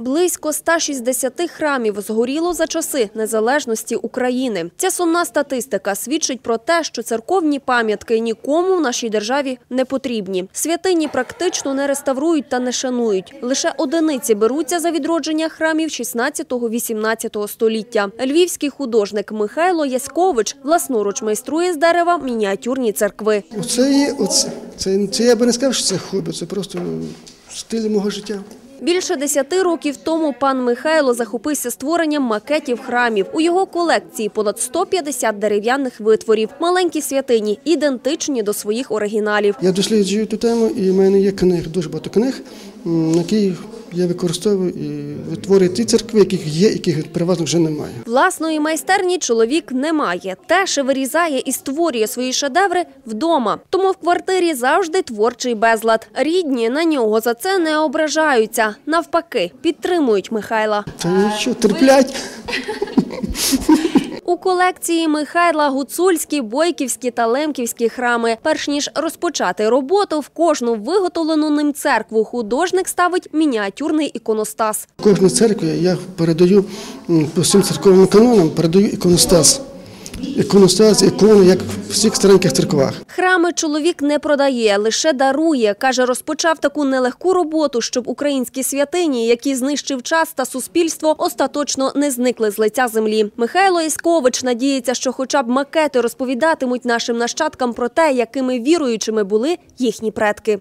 Близько 160 храмів згоріло за часи незалежності України. Ця сумна статистика свідчить про те, що церковні пам'ятки нікому в нашій державі не потрібні. Святині практично не реставрують та не шанують. Лише одиниці беруться за відродження храмів 16-18 століття. Львівський художник Михайло Яськович власноруч майструє з дерева мініатюрні церкви. Оце є, оце. Це, це я би не сказав, що це хобі, це просто стиль мого життя. Більше десяти років тому пан Михайло захопився створенням макетів храмів. У його колекції понад 150 дерев'яних витворів. Маленькі святині, ідентичні до своїх оригіналів. Я досліджую ту тему, і в мене є книг, дуже багато книг, які я використовую і витворюю ті церкви, яких є, яких переважно вже немає. Власної майстерні чоловік не має. Теж вирізає і створює свої шедеври вдома. Тому в квартирі завжди творчий безлад. Рідні на нього за це не ображаються. Навпаки, підтримують Михайла. Та нічого, терплять. У колекції Михайла гуцульські, бойківські та лемківські храми. Перш ніж розпочати роботу, в кожну виготовлену ним церкву художник ставить мініатюрний іконостас. Кожну церкву я передаю по всім церковним канонам, передаю іконостас. Іконостас, ікони, як в всіх стареньких церквах. Храми чоловік не продає, лише дарує. Каже, розпочав таку нелегку роботу, щоб українські святині, які знищив час та суспільство, остаточно не зникли з лиця землі. Михайло Іскович надіється, що хоча б макети розповідатимуть нашим нащадкам про те, якими віруючими були їхні предки.